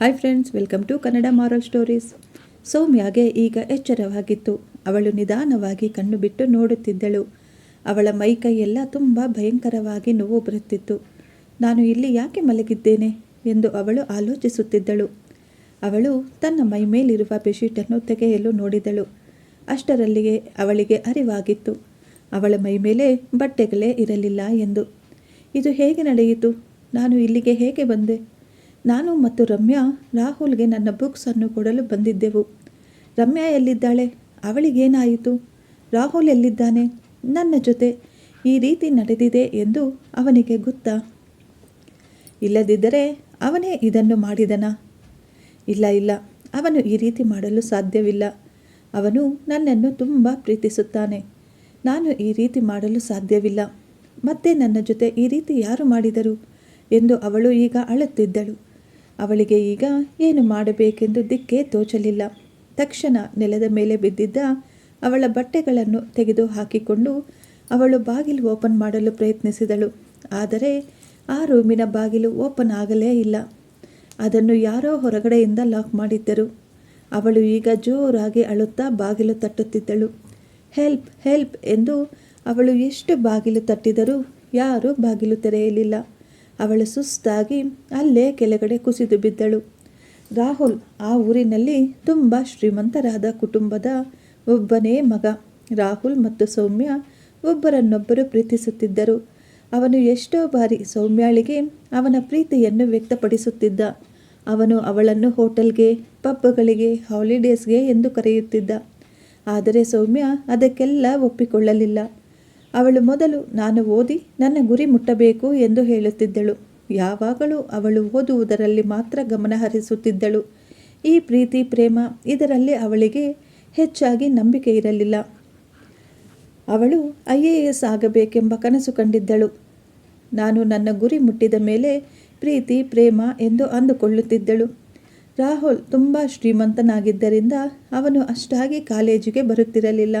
Hi friends welcome to Kannada moral stories ಸೌಮ್ಯಾಗೆ ಈಗ ಎಚ್ಚರವಾಗಿತ್ತು. ಅವಳು ನಿಧಾನವಾಗಿ ಕಣ್ಣು ಬಿಟ್ಟು ನೋಡುತ್ತಿದ್ದಳು. ಅವಳ ಮೈಕೈಯೆಲ್ಲ ತುಂಬ ಭಯಂಕರವಾಗಿ ನೋವು ಬರುತ್ತಿತ್ತು. ನಾನು ಇಲ್ಲಿ ಯಾಕೆ ಮಲಗಿದ್ದೇನೆ? ಎಂದು ಅವಳು ಆಲೋಚಿಸುತ್ತಿದ್ದಳು. ಅವಳು ತನ್ನ ಮೈ ಮೇಲಿರುವ ಬೆಡ್ಶೀಟನ್ನು ತೆಗೆಯಲು ನೋಡಿದಳು. ಅಷ್ಟರಲ್ಲಿಗೆ ಅವಳಿಗೆ ಅರಿವಾಗಿತ್ತು. ಅವಳ ಮೈ ಮೇಲೆ ಬಟ್ಟೆಗಳೇ ಇರಲಿಲ್ಲ ಎಂದು. ಇದು ಹೇಗೆ ನಡೆಯಿತು? ನಾನು ಇಲ್ಲಿಗೆ ಹೇಗೆ ಬಂದೆ? ನಾನು ಮತ್ತು ರಮ್ಯಾ ರಾಹುಲ್ಗೆ ನನ್ನ ಬುಕ್ಸನ್ನು ಕೊಡಲು ಬಂದಿದ್ದೆವು. ರಮ್ಯಾ ಎಲ್ಲಿದ್ದಾಳೆ? ಅವಳಿಗೇನಾಯಿತು ರಾಹುಲ್ ಎಲ್ಲಿದ್ದಾನೆ? ನನ್ನ ಜೊತೆ ಈ ರೀತಿ ನಡೆದಿದೆ ಎಂದು ಅವನಿಗೆ ಗೊತ್ತಾ? ಇಲ್ಲದಿದ್ದರೆ ಅವನೇ ಇದನ್ನು ಮಾಡಿದನ? ಇಲ್ಲ ಇಲ್ಲ. ಅವನು ಈ ರೀತಿ ಮಾಡಲು ಸಾಧ್ಯವಿಲ್ಲ. ಅವನು ನನ್ನನ್ನು ತುಂಬ ಪ್ರೀತಿಸುತ್ತಾನೆ. ನಾನು ಈ ರೀತಿ ಮಾಡಲು ಸಾಧ್ಯವಿಲ್ಲ. ಮತ್ತೆ ನನ್ನ ಜೊತೆ ಈ ರೀತಿ ಯಾರು ಮಾಡಿದರು? ಎಂದು ಅವಳು ಈಗ ಅಳುತ್ತಿದ್ದಳು. ಅವಳಿಗೆ ಈಗ ಏನು ಮಾಡಬೇಕೆಂದು ದಿಕ್ಕೇ ತೋಚಲಿಲ್ಲ. ತಕ್ಷಣ ನೆಲದ ಮೇಲೆ ಬಿದ್ದಿದ್ದ ಅವಳ ಬಟ್ಟೆಗಳನ್ನು ತೆಗೆದು ಹಾಕಿಕೊಂಡು ಅವಳು ಬಾಗಿಲು ಓಪನ್ ಮಾಡಲು ಪ್ರಯತ್ನಿಸಿದಳು. ಆದರೆ ಆ ರೂಮಿನ ಬಾಗಿಲು ಓಪನ್ ಆಗಲೇ ಇಲ್ಲ. ಅದನ್ನು ಯಾರೋ ಹೊರಗಡೆಯಿಂದ ಲಾಕ್ ಮಾಡಿದ್ದರು. ಅವಳು ಈಗ ಜೋರಾಗಿ ಅಳುತ್ತಾ ಬಾಗಿಲು ತಟ್ಟುತ್ತಿದ್ದಳು. ಹೆಲ್ಪ್ ಹೆಲ್ಪ್ ಎಂದು ಅವಳು ಎಷ್ಟು ಬಾಗಿಲು ತಟ್ಟಿದರೂ ಯಾರೂ ಬಾಗಿಲು ತೆರೆಯಲಿಲ್ಲ. ಅವಳು ಸುಸ್ತಾಗಿ ಅಲ್ಲೇ ಕೆಳಗಡೆ ಕುಸಿದು ಬಿದ್ದಳು. ರಾಹುಲ್ ಆ ಊರಿನಲ್ಲಿ ತುಂಬ ಶ್ರೀಮಂತರಾದ ಕುಟುಂಬದ ಒಬ್ಬನೇ ಮಗ. ರಾಹುಲ್ ಮತ್ತು ಸೌಮ್ಯ ಒಬ್ಬರನ್ನೊಬ್ಬರು ಪ್ರೀತಿಸುತ್ತಿದ್ದರು. ಅವನು ಎಷ್ಟೋ ಬಾರಿ ಸೌಮ್ಯಾಳಿಗೆ ಅವನ ಪ್ರೀತಿಯನ್ನು ವ್ಯಕ್ತಪಡಿಸುತ್ತಿದ್ದ. ಅವನು ಅವಳನ್ನು ಹೋಟೆಲ್ಗೆ, ಪಬ್ಗಳಿಗೆ, ಹಾಲಿಡೇಸ್ಗೆ ಎಂದು ಕರೆಯುತ್ತಿದ್ದ. ಆದರೆ ಸೌಮ್ಯ ಅದಕ್ಕೆಲ್ಲ ಒಪ್ಪಿಕೊಳ್ಳಲಿಲ್ಲ. ಅವಳು ಮೊದಲು ನಾನು ಓದಿ ನನ್ನ ಗುರಿ ಮುಟ್ಟಬೇಕು ಎಂದು ಹೇಳುತ್ತಿದ್ದಳು. ಯಾವಾಗಲೂ ಅವಳು ಓದುವುದರಲ್ಲಿ ಮಾತ್ರ ಗಮನ ಹರಿಸುತ್ತಿದ್ದಳು. ಈ ಪ್ರೀತಿ, ಪ್ರೇಮ ಇದರಲ್ಲಿ ಅವಳಿಗೆ ಹೆಚ್ಚಾಗಿ ನಂಬಿಕೆ ಇರಲಿಲ್ಲ. ಅವಳು ಐ ಎ ಎಸ್ ಆಗಬೇಕೆಂಬ ಕನಸು ಕಂಡಿದ್ದಳು. ನಾನು ನನ್ನ ಗುರಿ ಮುಟ್ಟಿದ ಮೇಲೆ ಪ್ರೀತಿ, ಪ್ರೇಮ ಎಂದು ಅಂದುಕೊಳ್ಳುತ್ತಿದ್ದಳು. ರಾಹುಲ್ ತುಂಬ ಶ್ರೀಮಂತನಾಗಿದ್ದರಿಂದ ಅವನು ಅಷ್ಟಾಗಿ ಕಾಲೇಜಿಗೆ ಬರುತ್ತಿರಲಿಲ್ಲ.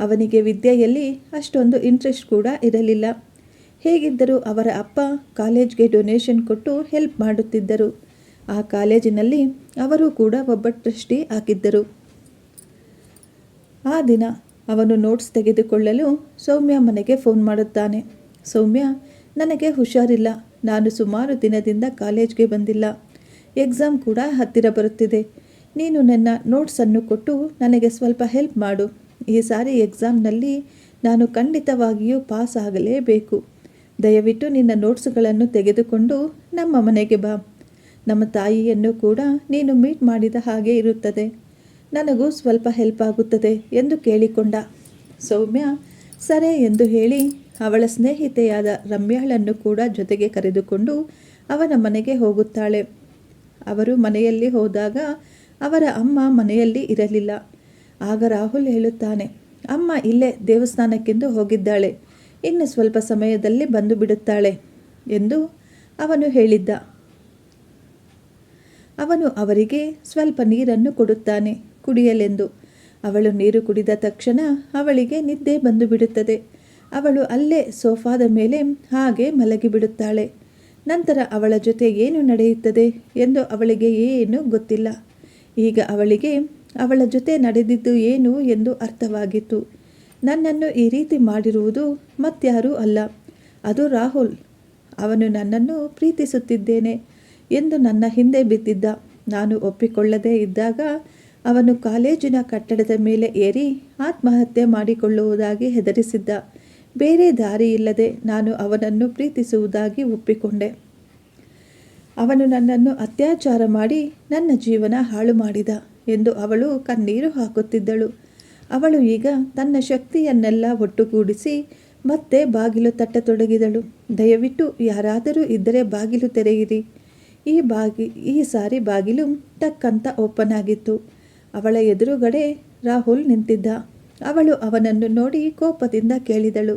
ಅವನಿಗೆ ವಿದ್ಯೆಯಲ್ಲಿ ಅಷ್ಟೊಂದು ಇಂಟ್ರೆಸ್ಟ್ ಕೂಡ ಇರಲಿಲ್ಲ. ಹೇಗಿದ್ದರೂ ಅವರ ಅಪ್ಪ ಕಾಲೇಜ್ಗೆ ಡೊನೇಷನ್ ಕೊಟ್ಟು ಹೆಲ್ಪ್ ಮಾಡುತ್ತಿದ್ದರು. ಆ ಕಾಲೇಜಿನಲ್ಲಿ ಅವರು ಕೂಡ ಒಬ್ಬ ಟ್ರಸ್ಟಿ ಆಗಿದ್ದರು. ಆ ದಿನ ಅವನು ನೋಟ್ಸ್ ತೆಗೆದುಕೊಳ್ಳಲು ಸೌಮ್ಯ ಮನೆಗೆ ಫೋನ್ ಮಾಡುತ್ತಾನೆ. ಸೌಮ್ಯ, ನನಗೆ ಹುಷಾರಿಲ್ಲ. ನಾನು ಸುಮಾರು ದಿನದಿಂದ ಕಾಲೇಜ್ಗೆ ಬಂದಿಲ್ಲ. ಎಕ್ಸಾಮ್ ಕೂಡ ಹತ್ತಿರ ಬರುತ್ತಿದೆ. ನೀನು ನನ್ನ ನೋಟ್ಸನ್ನು ಕೊಟ್ಟು ನನಗೆ ಸ್ವಲ್ಪ ಹೆಲ್ಪ್ ಮಾಡು. ಈ ಸಾರಿ ಎಕ್ಸಾಮ್ನಲ್ಲಿ ನಾನು ಖಂಡಿತವಾಗಿಯೂ ಪಾಸ್ ಆಗಲೇಬೇಕು ದಯವಿಟ್ಟು ನಿನ್ನ ನೋಟ್ಸ್ಗಳನ್ನು ತೆಗೆದುಕೊಂಡು ನಮ್ಮ ಮನೆಗೆ ಬಾ. ನಮ್ಮ ತಾಯಿಯನ್ನು ಕೂಡ ನೀನು ಮೀಟ್ ಮಾಡಿದ ಹಾಗೆ ಇರುತ್ತದೆ. ನನಗೂ ಸ್ವಲ್ಪ ಹೆಲ್ಪ್ ಆಗುತ್ತದೆ ಎಂದು ಕೇಳಿಕೊಂಡ. ಸೌಮ್ಯ, ಸರಿ ಎಂದು ಹೇಳಿ ಅವಳ ಸ್ನೇಹಿತೆಯಾದ ರಮ್ಯಾಳನ್ನು ಕೂಡ ಜೊತೆಗೆ ಕರೆದುಕೊಂಡು ಅವನ ಮನೆಗೆ ಹೋಗುತ್ತಾಳೆ. ಅವರು ಮನೆಯಲ್ಲಿ ಹೋದಾಗ ಅವರ ಅಮ್ಮ ಮನೆಯಲ್ಲಿ ಇರಲಿಲ್ಲ. ಆಗ ರಾಹುಲ್ ಹೇಳುತ್ತಾನೆ, ಅಮ್ಮ ಇಲ್ಲೇ ದೇವಸ್ಥಾನಕ್ಕೆಂದು ಹೋಗಿದ್ದಾಳೆ, ಇನ್ನು ಸ್ವಲ್ಪ ಸಮಯದಲ್ಲಿ ಬಂದು ಬಿಡುತ್ತಾಳೆ ಎಂದು ಅವನು ಹೇಳಿದ್ದ. ಅವನು ಅವರಿಗೆ ಸ್ವಲ್ಪ ನೀರನ್ನು ಕೊಡುತ್ತಾನೆ, ಕುಡಿಯಲೆಂದು. ಅವಳು ನೀರು ಕುಡಿದ ತಕ್ಷಣ ಅವಳಿಗೆ ನಿದ್ದೆ ಬಂದು ಬಿಡುತ್ತದೆ. ಅವಳು ಅಲ್ಲೇ ಸೋಫಾದ ಮೇಲೆ ಹಾಗೆ ಮಲಗಿಬಿಡುತ್ತಾಳೆ ನಂತರ ಅವಳ ಜೊತೆ ಏನು ನಡೆಯುತ್ತದೆ ಎಂದು ಅವಳಿಗೆ ಏನೂ ಗೊತ್ತಿಲ್ಲ. ಈಗ ಅವಳಿಗೆ ಅವಳ ಜೊತೆ ನಡೆದಿದ್ದು ಏನು ಎಂದು ಅರ್ಥವಾಗಿತ್ತು. ನನ್ನನ್ನು ಈ ರೀತಿ ಮಾಡಿರುವುದು ಮತ್ಯಾರೂ ಅಲ್ಲ. ಅದು ರಾಹುಲ್. ಅವನು ನನ್ನನ್ನು ಪ್ರೀತಿಸುತ್ತಿದ್ದೇನೆ ಎಂದು ನನ್ನ ಹಿಂದೆ ಬಿದ್ದಿದ್ದ. ನಾನು ಒಪ್ಪಿಕೊಳ್ಳದೇ ಇದ್ದಾಗ ಅವನು ಕಾಲೇಜಿನ ಕಟ್ಟಡದ ಮೇಲೆ ಏರಿ ಆತ್ಮಹತ್ಯೆ ಮಾಡಿಕೊಳ್ಳುವುದಾಗಿ ಹೆದರಿಸಿದ್ದ. ಬೇರೆ ದಾರಿ ಇಲ್ಲದೆ ನಾನು ಅವನನ್ನು ಪ್ರೀತಿಸುವುದಾಗಿ ಒಪ್ಪಿಕೊಂಡೆ. ಅವನು ನನ್ನನ್ನು ಅತ್ಯಾಚಾರ ಮಾಡಿ ನನ್ನ ಜೀವನ ಹಾಳು ಮಾಡಿದ ಎಂದು ಅವಳು ಕಣ್ಣೀರು ಹಾಕುತ್ತಿದ್ದಳು. ಅವಳು ಈಗ ತನ್ನ ಶಕ್ತಿಯನ್ನೆಲ್ಲ ಒಟ್ಟುಗೂಡಿಸಿ ಮತ್ತೆ ಬಾಗಿಲು ತಟ್ಟತೊಡಗಿದಳು. ದಯವಿಟ್ಟು ಯಾರಾದರೂ ಇದ್ದರೆ ಬಾಗಿಲು ತೆರೆಯಿರಿ. ಈ ಬಾಗಿ, ಈ ಸಾರಿ ಬಾಗಿಲು ಟಕ್ಕಂತ ಓಪನ್ ಆಗಿತ್ತು. ಅವಳ ಎದುರುಗಡೆ ರಾಹುಲ್ ನಿಂತಿದ್ದ. ಅವಳು ಅವನನ್ನು ನೋಡಿ ಕೋಪದಿಂದ ಕೇಳಿದಳು.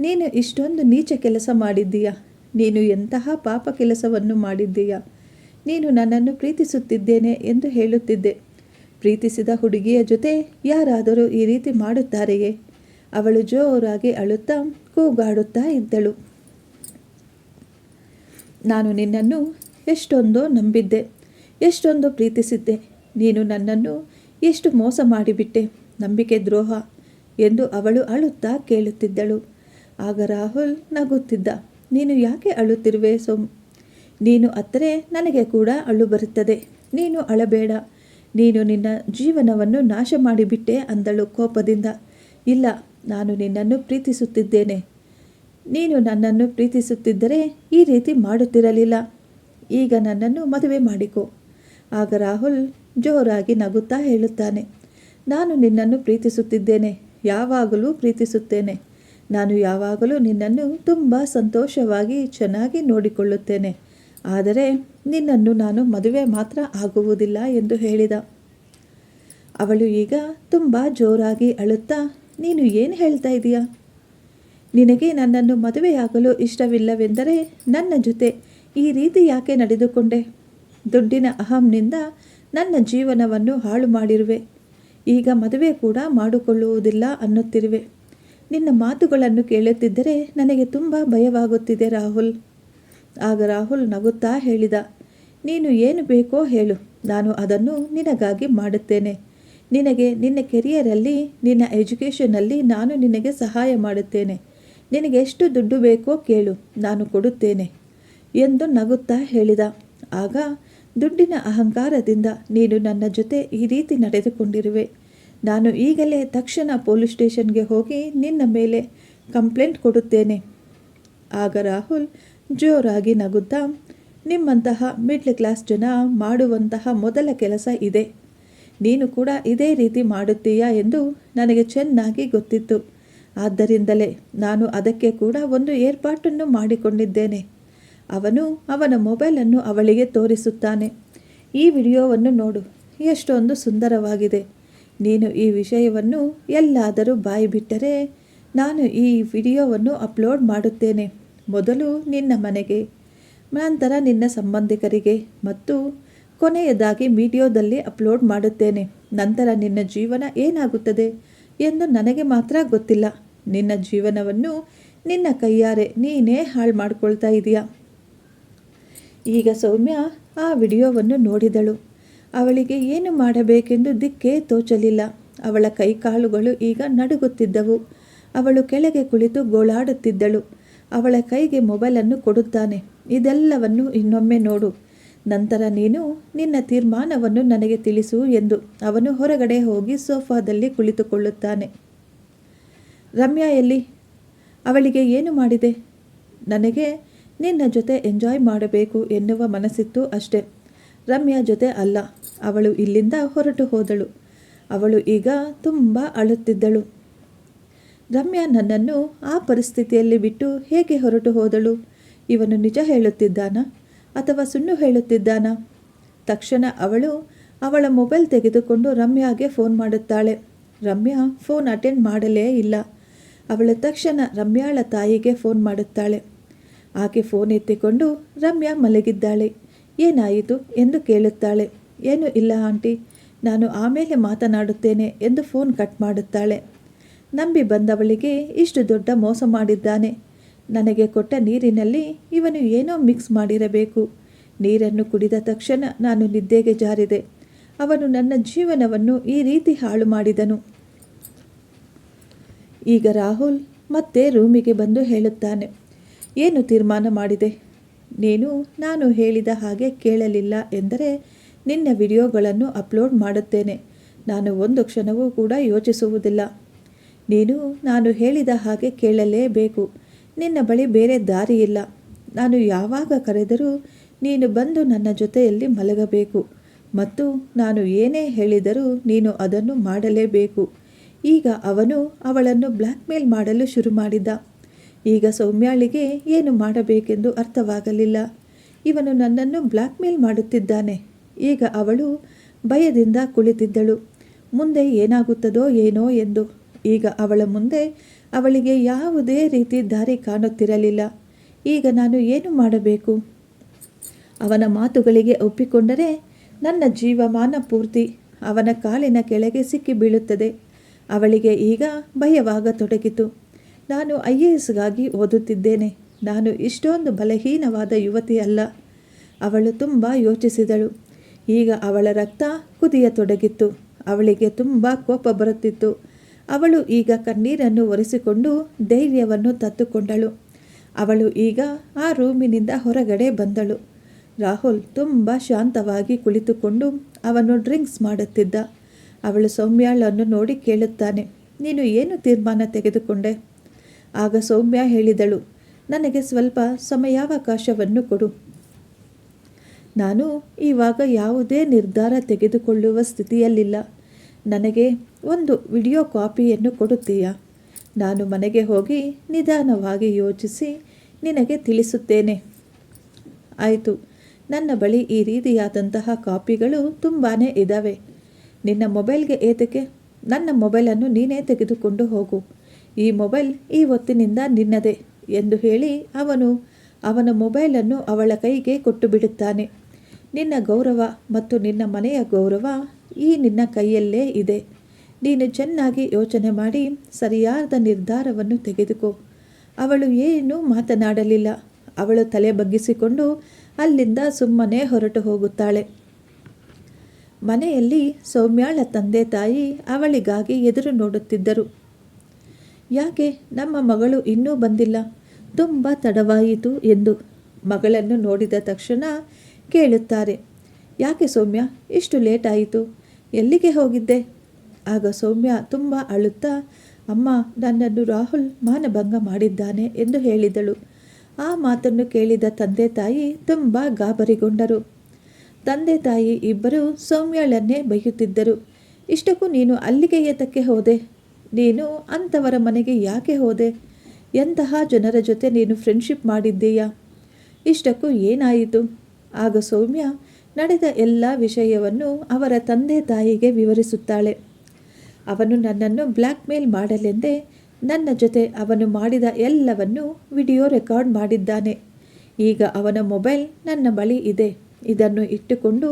ನೀನು ಇಷ್ಟೊಂದು ನೀಚ ಕೆಲಸ ಮಾಡಿದ್ದೀಯಾ? ನೀನು ಎಂತಹ ಪಾಪ ಕೆಲಸವನ್ನು ಮಾಡಿದ್ದೀಯಾ? ನೀನು ನನ್ನನ್ನು ಪ್ರೀತಿಸುತ್ತಿದ್ದೇನೆ ಎಂದು ಹೇಳುತ್ತಿದ್ದೆ. ಪ್ರೀತಿಸಿದ ಹುಡುಗಿಯ ಜೊತೆ ಯಾರಾದರೂ ಈ ರೀತಿ ಮಾಡುತ್ತಾರೆಯೇ? ಅವಳು ಜೋರಾಗಿ ಅಳುತ್ತಾ ಕೂಗಾಡುತ್ತಾ ಇದ್ದಳು. ನಾನು ನಿನ್ನನ್ನು ಎಷ್ಟೊಂದು ನಂಬಿದ್ದೆ, ಎಷ್ಟೊಂದು ಪ್ರೀತಿಸಿದ್ದೆ. ನೀನು ನನ್ನನ್ನು ಎಷ್ಟು ಮೋಸ ಮಾಡಿಬಿಟ್ಟೆ, ನಂಬಿಕೆ ದ್ರೋಹ ಎಂದು ಅವಳು ಅಳುತ್ತಾ ಕೇಳುತ್ತಿದ್ದಳು. ಆಗ ರಾಹುಲ್ ನಗುತ್ತಿದ್ದ, ನೀನು ಯಾಕೆ ಅಳುತ್ತಿರುವೆ ಸೋಮ್? ನೀನು ಅತ್ತರೆ ನನಗೆ ಕೂಡ ಅಳು ಬರುತ್ತದೆ, ನೀನು ಅಳಬೇಡ. ನೀನು ನಿನ್ನ ಜೀವನವನ್ನು ನಾಶ ಮಾಡಿಬಿಟ್ಟೆ ಅಂದಳು ಕೋಪದಿಂದ. ಇಲ್ಲ, ನಾನು ನಿನ್ನನ್ನು ಪ್ರೀತಿಸುತ್ತಿದ್ದೇನೆ. ನೀನು ನನ್ನನ್ನು ಪ್ರೀತಿಸುತ್ತಿದ್ದರೆ ಈ ರೀತಿ ಮಾಡುತ್ತಿರಲಿಲ್ಲ. ಈಗ ನನ್ನನ್ನು ಮದುವೆ ಮಾಡಿಕೊ. ಆಗ ರಾಹುಲ್ ಜೋರಾಗಿ ನಗುತ್ತಾ ಹೇಳುತ್ತಾನೆ, ನಾನು ನಿನ್ನನ್ನು ಪ್ರೀತಿಸುತ್ತಿದ್ದೇನೆ, ಯಾವಾಗಲೂ ಪ್ರೀತಿಸುತ್ತೇನೆ. ನಾನು ಯಾವಾಗಲೂ ನಿನ್ನನ್ನು ತುಂಬ ಸಂತೋಷವಾಗಿ ಚೆನ್ನಾಗಿ ನೋಡಿಕೊಳ್ಳುತ್ತೇನೆ. ಆದರೆ ನಿನ್ನನ್ನು ನಾನು ಮದುವೆ ಮಾತ್ರ ಆಗುವುದಿಲ್ಲ ಎಂದು ಹೇಳಿದ. ಅವಳು ಈಗ ತುಂಬ ಜೋರಾಗಿ ಅಳುತ್ತಾ, ನೀನು ಏನು ಹೇಳ್ತಾ ಇದೀಯಾ? ನಿನಗೆ ನನ್ನನ್ನು ಮದುವೆಯಾಗಲು ಇಷ್ಟವಿಲ್ಲವೆಂದರೆ ನನ್ನ ಜೊತೆ ಈ ರೀತಿ ಯಾಕೆ ನಡೆದುಕೊಂಡೆ? ದುಡ್ಡಿನ ಅಹಂನಿಂದ ನನ್ನ ಜೀವನವನ್ನು ಹಾಳು ಮಾಡಿರುವೆ. ಈಗ ಮದುವೆ ಕೂಡ ಮಾಡಿಕೊಳ್ಳುವುದಿಲ್ಲ ಅನ್ನುತ್ತಿರುವೆ. ನಿನ್ನ ಮಾತುಗಳನ್ನು ಕೇಳುತ್ತಿದ್ದರೆ ನನಗೆ ತುಂಬ ಭಯವಾಗುತ್ತಿದೆ ರಾಹುಲ್. ಆಗ ರಾಹುಲ್ ನಗುತ್ತಾ ಹೇಳಿದ, ನೀನು ಏನು ಬೇಕೋ ಹೇಳು, ನಾನು ಅದನ್ನು ನಿನಗಾಗಿ ಮಾಡುತ್ತೇನೆ. ನಿನಗೆ ನಿನ್ನ ಕೆರಿಯರಲ್ಲಿ, ನಿನ್ನ ಎಜುಕೇಷನಲ್ಲಿ ನಾನು ನಿನಗೆ ಸಹಾಯ ಮಾಡುತ್ತೇನೆ. ನಿನಗೆ ಎಷ್ಟು ದುಡ್ಡು ಬೇಕೋ ಕೇಳು, ನಾನು ಕೊಡುತ್ತೇನೆ, ಎಂದು ನಗುತ್ತಾ ಹೇಳಿದ. ಆಗ ದುಡ್ಡಿನ ಅಹಂಕಾರದಿಂದ ನೀನು ನನ್ನ ಜೊತೆ ಈ ರೀತಿ ನಡೆದುಕೊಂಡಿರುವೆ. ನಾನು ಈಗಲೇ ತಕ್ಷಣ ಪೊಲೀಸ್ ಸ್ಟೇಷನ್ಗೆ ಹೋಗಿ ನಿನ್ನ ಮೇಲೆ ಕಂಪ್ಲೇಂಟ್ ಕೊಡುತ್ತೇನೆ. ಆಗ ರಾಹುಲ್ ಜೋರಾಗಿ ನಗುತ್ತಾ, ನಿಮ್ಮಂತಹ ಮಿಡ್ಲ್ ಕ್ಲಾಸ್ ಜನ ಮಾಡುವಂತಹ ಮೊದಲ ಕೆಲಸ ಇದೆ. ನೀನು ಕೂಡ ಇದೇ ರೀತಿ ಮಾಡುತ್ತೀಯಾ ಎಂದು ನನಗೆ ಚೆನ್ನಾಗಿ ಗೊತ್ತಿತ್ತು. ಆದ್ದರಿಂದಲೇ ನಾನು ಅದಕ್ಕೆ ಕೂಡ ಒಂದು ಏರ್ಪಾಟನ್ನು ಮಾಡಿಕೊಂಡಿದ್ದೇನೆ. ಅವನು ಅವನ ಮೊಬೈಲನ್ನು ಅವಳಿಗೆ ತೋರಿಸುತ್ತಾನೆ. ಈ ವಿಡಿಯೋವನ್ನು ನೋಡು, ಎಷ್ಟೊಂದು ಸುಂದರವಾಗಿದೆ. ನೀನು ಈ ವಿಷಯವನ್ನು ಎಲ್ಲಾದರೂ ಬಾಯಿ ಬಿಟ್ಟರೆ ನಾನು ಈ ವಿಡಿಯೋವನ್ನು ಅಪ್ಲೋಡ್ ಮಾಡುತ್ತೇನೆ. ಮೊದಲು ನಿನ್ನ ಮನೆಗೆ, ನಂತರ ನಿನ್ನ ಸಂಬಂಧಿಕರಿಗೆ ಮತ್ತು ಕೊನೆಯದಾಗಿ ವಿಡಿಯೋದಲ್ಲಿ ಅಪ್ಲೋಡ್ ಮಾಡುತ್ತೇನೆ. ನಂತರ ನಿನ್ನ ಜೀವನ ಏನಾಗುತ್ತದೆ ಎಂದು ನನಗೆ ಮಾತ್ರ ಗೊತ್ತಿಲ್ಲ. ನಿನ್ನ ಜೀವನವನ್ನು ನಿನ್ನ ಕೈಯಾರೆ ನೀನೇ ಹಾಳು ಮಾಡ್ಕೊಳ್ತಾ ಇದೆಯಾ? ಈಗ ಸೌಮ್ಯ ಆ ವಿಡಿಯೋವನ್ನು ನೋಡಿದಳು. ಅವಳಿಗೆ ಏನು ಮಾಡಬೇಕೆಂದು ದಿಕ್ಕೇ ತೋಚಲಿಲ್ಲ. ಅವಳ ಕೈಕಾಲುಗಳು ಈಗ ನಡುಗುತ್ತಿದ್ದವು. ಅವಳು ಕೆಳಗೆ ಕುಳಿತು ಗೋಳಾಡುತ್ತಿದ್ದಳು. ಅವಳ ಕೈಗೆ ಮೊಬೈಲನ್ನು ಕೊಡುತ್ತಾನೆ. ಇದೆಲ್ಲವನ್ನು ಇನ್ನೊಮ್ಮೆ ನೋಡು. ನಂತರ ನೀನು ನಿನ್ನ ತೀರ್ಮಾನವನ್ನು ನನಗೆ ತಿಳಿಸು ಎಂದು ಅವನು ಹೊರಗಡೆ ಹೋಗಿ ಸೋಫಾದಲ್ಲಿ ಕುಳಿತುಕೊಳ್ಳುತ್ತಾನೆ. ರಮ್ಯಾ ಎಲ್ಲಿ? ಅವಳಿಗೆ ಏನು ಮಾಡಿದೆ? ನನಗೆ ನಿನ್ನ ಜೊತೆ ಎಂಜಾಯ್ ಮಾಡಬೇಕು ಎನ್ನುವ ಮನಸ್ಸಿತ್ತು ಅಷ್ಟೆ. ರಮ್ಯಾ ಜೊತೆ ಅಲ್ಲ. ಅವಳು ಇಲ್ಲಿಂದ ಹೊರಟು ಹೋದಳು. ಅವಳು ಈಗ ತುಂಬ ಅಳುತ್ತಿದ್ದಳು. ರಮ್ಯಾ ನನ್ನನ್ನು ಆ ಪರಿಸ್ಥಿತಿಯಲ್ಲಿ ಬಿಟ್ಟು ಹೇಗೆ ಹೊರಟು ಹೋದಳು? ಇವನು ನಿಜ ಹೇಳುತ್ತಿದ್ದಾನಾ ಅಥವಾ ಸುಳ್ಳು ಹೇಳುತ್ತಿದ್ದಾನಾ? ತಕ್ಷಣ ಅವಳು ಅವಳ ಮೊಬೈಲ್ ತೆಗೆದುಕೊಂಡು ರಮ್ಯಾಗೆ ಫೋನ್ ಮಾಡುತ್ತಾಳೆ. ರಮ್ಯಾ ಫೋನ್ ಅಟೆಂಡ್ ಮಾಡಲೇ ಇಲ್ಲ. ಅವಳು ತಕ್ಷಣ ರಮ್ಯಾಳ ತಾಯಿಗೆ ಫೋನ್ ಮಾಡುತ್ತಾಳೆ. ಆಕೆ ಫೋನ್ ಎತ್ತಿಕೊಂಡು ರಮ್ಯಾ ಮಲಗಿದ್ದಾಳೆ. ಏನಾಯಿತು ಎಂದು ಕೇಳುತ್ತಾಳೆ. ಏನು ಇಲ್ಲ ಆಂಟಿ, ನಾನು ಆಮೇಲೆ ಮಾತನಾಡುತ್ತೇನೆ ಎಂದು ಫೋನ್ ಕಟ್ ಮಾಡುತ್ತಾಳೆ. ನಂಬಿ ಬಂದವಳಿಗೆ ಇಷ್ಟು ದೊಡ್ಡ ಮೋಸ ಮಾಡಿದ್ದಾನೆ. ನನಗೆ ಕೊಟ್ಟ ನೀರಿನಲ್ಲಿ ಇವನು ಏನೋ ಮಿಕ್ಸ್ ಮಾಡಿರಬೇಕು. ನೀರನ್ನು ಕುಡಿದ ತಕ್ಷಣ ನಾನು ನಿದ್ದೆಗೆ ಜಾರಿದೆ. ಅವನು ನನ್ನ ಜೀವನವನ್ನು ಈ ರೀತಿ ಹಾಳು ಮಾಡಿದನು. ಈಗ ರಾಹುಲ್ ಮತ್ತೆ ರೂಮಿಗೆ ಬಂದು ಹೇಳುತ್ತಾನೆ, ಏನು ತೀರ್ಮಾನ ಮಾಡಿದೆ? ನೀನು, ನಾನು ಹೇಳಿದ ಹಾಗೆ ಕೇಳಲಿಲ್ಲ ಎಂದರೆ ನಿನ್ನ ವಿಡಿಯೋಗಳನ್ನು ಅಪ್ಲೋಡ್ ಮಾಡುತ್ತೇನೆ. ನಾನು ಒಂದು ಕ್ಷಣವೂ ಕೂಡ ಯೋಚಿಸುವುದಿಲ್ಲ. ನೀನು, ನಾನು ಹೇಳಿದ ಹಾಗೆ ಕೇಳಲೇಬೇಕು. ನಿನ್ನ ಬಳಿ ಬೇರೆ ದಾರಿ ಇಲ್ಲ. ನಾನು ಯಾವಾಗ ಕರೆದರೂ ನೀನು ಬಂದು ನನ್ನ ಜೊತೆಯಲ್ಲಿ ಮಲಗಬೇಕು. ಮತ್ತು ನಾನು ಏನೇ ಹೇಳಿದರೂ ನೀನು ಅದನ್ನು ಮಾಡಲೇಬೇಕು. ಈಗ ಅವನು ಅವಳನ್ನು ಬ್ಲ್ಯಾಕ್ ಮೇಲ್ ಮಾಡಲು ಶುರು ಮಾಡಿದ. ಈಗ ಸೌಮ್ಯಾಳಿಗೆ ಏನು ಮಾಡಬೇಕೆಂದು ಅರ್ಥವಾಗಲಿಲ್ಲ. ಇವನು ನನ್ನನ್ನು ಬ್ಲ್ಯಾಕ್ ಮೇಲ್ ಮಾಡುತ್ತಿದ್ದಾನೆ. ಈಗ ಅವಳು ಭಯದಿಂದ ಕುಳಿತಿದ್ದಳು. ಮುಂದೆ ಏನಾಗುತ್ತದೋ ಏನೋ ಎಂದು ಈಗ ಅವಳ ಮುಂದೆ ಅವಳಿಗೆ ಯಾವುದೇ ರೀತಿ ದಾರಿ ಕಾಣುತ್ತಿರಲಿಲ್ಲ. ಈಗ ನಾನು ಏನು ಮಾಡಬೇಕು? ಅವನ ಮಾತುಗಳಿಗೆ ಒಪ್ಪಿಕೊಂಡರೆ ನನ್ನ ಜೀವಮಾನ ಪೂರ್ತಿ ಅವನ ಕಾಲಿನ ಕೆಳಗೆ ಸಿಕ್ಕಿ ಬೀಳುತ್ತದೆ. ಅವಳಿಗೆ ಈಗ ಭಯವಾಗತೊಡಗಿತು. ನಾನು ಐ ಎ ಎಸ್ಗಾಗಿ ಓದುತ್ತಿದ್ದೇನೆ. ನಾನು ಇಷ್ಟೊಂದು ಬಲಹೀನವಾದ ಯುವತಿ ಅಲ್ಲ ಅವಳು ತುಂಬ ಯೋಚಿಸಿದಳು. ಈಗ ಅವಳ ರಕ್ತ ಕುದಿಯತೊಡಗಿತ್ತು. ಅವಳಿಗೆ ತುಂಬ ಕೋಪ ಬರುತ್ತಿತ್ತು. ಅವಳು ಈಗ ಕಣ್ಣೀರನ್ನು ಒರೆಸಿಕೊಂಡು ಧೈರ್ಯವನ್ನು ತತ್ತುಕೊಂಡಳು. ಅವಳು ಈಗ ಆ ರೂಮಿನಿಂದ ಹೊರಗಡೆ ಬಂದಳು. ರಾಹುಲ್ ತುಂಬ ಶಾಂತವಾಗಿ ಕುಳಿತುಕೊಂಡು ಅವನು ಡ್ರಿಂಕ್ಸ್ ಮಾಡುತ್ತಿದ್ದ. ಅವಳು ಸೌಮ್ಯಾಳನ್ನು ನೋಡಿ ಕೇಳುತ್ತಾನೆ, ನೀನು ಏನು ತೀರ್ಮಾನ ತೆಗೆದುಕೊಂಡೆ? ಆಗ ಸೌಮ್ಯ ಹೇಳಿದಳು, ನನಗೆ ಸ್ವಲ್ಪ ಸಮಯಾವಕಾಶವನ್ನು ಕೊಡು. ನಾನು ಇವಾಗ ಯಾವುದೇ ನಿರ್ಧಾರ ತೆಗೆದುಕೊಳ್ಳುವ ಸ್ಥಿತಿಯಲ್ಲಿಲ್ಲ. ನನಗೆ ಒಂದು ವಿಡಿಯೋ ಕಾಪಿಯನ್ನು ಕೊಡುತ್ತೀಯಾ? ನಾನು ಮನೆಗೆ ಹೋಗಿ ನಿಧಾನವಾಗಿ ಯೋಚಿಸಿ ನಿನಗೆ ತಿಳಿಸುತ್ತೇನೆ. ಆಯಿತು. ನನ್ನ ಬಳಿ ಈ ರೀತಿಯಾದಂತಹ ಕಾಪಿಗಳು ತುಂಬಾ ಇದ್ದಾವೆ ನಿನ್ನ ಮೊಬೈಲ್ಗೆ ಏತಕ್ಕೆ? ನನ್ನ ಮೊಬೈಲನ್ನು ನೀನೇ ತೆಗೆದುಕೊಂಡು ಹೋಗು. ಈ ಮೊಬೈಲ್ ಈ ಹೊತ್ತಿನಿಂದ ನಿನ್ನದೇ ಎಂದು ಹೇಳಿ ಅವನು ಅವನ ಮೊಬೈಲನ್ನು ಅವಳ ಕೈಗೆ ಕೊಟ್ಟು ಬಿಡುತ್ತಾನೆ. ನಿನ್ನ ಗೌರವ ಮತ್ತು ನಿನ್ನ ಮನೆಯ ಗೌರವ ಈ ನಿನ್ನ ಕೈಯಲ್ಲೇ ಇದೆ. ನೀನು ಚೆನ್ನಾಗಿ ಯೋಚನೆ ಮಾಡಿ ಸರಿಯಾದ ನಿರ್ಧಾರವನ್ನು ತೆಗೆದುಕೋ. ಅವಳು ಏನೂ ಮಾತನಾಡಲಿಲ್ಲ. ಅವಳು ತಲೆ ಬಗ್ಗಿಸಿಕೊಂಡು ಅಲ್ಲಿಂದ ಸುಮ್ಮನೆ ಹೊರಟು ಹೋಗುತ್ತಾಳೆ. ಮನೆಯಲ್ಲಿ ಸೌಮ್ಯಾಳ ತಂದೆ ತಾಯಿ ಅವಳಿಗಾಗಿ ಎದುರು ನೋಡುತ್ತಿದ್ದರು. ಯಾಕೆ? ನಮ್ಮ ಮಗಳು ಇನ್ನೂ ಬಂದಿಲ್ಲ. ತುಂಬ ತಡವಾಯಿತು ಎಂದು ಮಗಳನ್ನು ನೋಡಿದ ತಕ್ಷಣ ಕೇಳುತ್ತಾರೆ. ಯಾಕೆ ಸೌಮ್ಯ? ಇಷ್ಟು ಲೇಟ್ ಆಯಿತು. ಎಲ್ಲಿಗೆ ಹೋಗಿದ್ದೆ? ಆಗ ಸೌಮ್ಯ ತುಂಬ ಅಳುತ್ತಾ, ಅಮ್ಮ, ನನ್ನನ್ನು ರಾಹುಲ್ ಮಾನಭಂಗ ಮಾಡಿದ್ದಾನೆ ಎಂದು ಹೇಳಿದಳು. ಆ ಮಾತನ್ನು ಕೇಳಿದ ತಂದೆ ತಾಯಿ ತುಂಬ ಗಾಬರಿಗೊಂಡರು. ತಂದೆ ತಾಯಿ ಇಬ್ಬರು ಸೌಮ್ಯಳನ್ನೇ ಬೈಯುತ್ತಿದ್ದರು. ಇಷ್ಟಕ್ಕೂ ನೀನು ಅಲ್ಲಿಗೆ ಏತಕ್ಕೆ ಹೋದೆ? ನೀನು ಅಂಥವರ ಮನೆಗೆ ಯಾಕೆ ಹೋದೆ? ಎಂತಹ ಜನರ ಜೊತೆ ನೀನು ಫ್ರೆಂಡ್ಶಿಪ್ ಮಾಡಿದ್ದೀಯಾ? ಇಷ್ಟಕ್ಕೂ ಏನಾಯಿತು? ಆಗ ಸೌಮ್ಯ ನಡೆದ ಎಲ್ಲ ವಿಷಯವನ್ನು ಅವರ ತಂದೆ ತಾಯಿಗೆ ವಿವರಿಸುತ್ತಾಳೆ. ಅವನು ನನ್ನನ್ನು ಬ್ಲ್ಯಾಕ್ ಮೇಲ್ ಮಾಡಲೆಂದೇ ನನ್ನ ಜೊತೆ ಅವನು ಮಾಡಿದ ಎಲ್ಲವನ್ನು ವಿಡಿಯೋ ರೆಕಾರ್ಡ್ ಮಾಡಿದ್ದಾನೆ. ಈಗ ಅವನ ಮೊಬೈಲ್ ನನ್ನ ಬಳಿ ಇದೆ. ಇದನ್ನು ಇಟ್ಟುಕೊಂಡು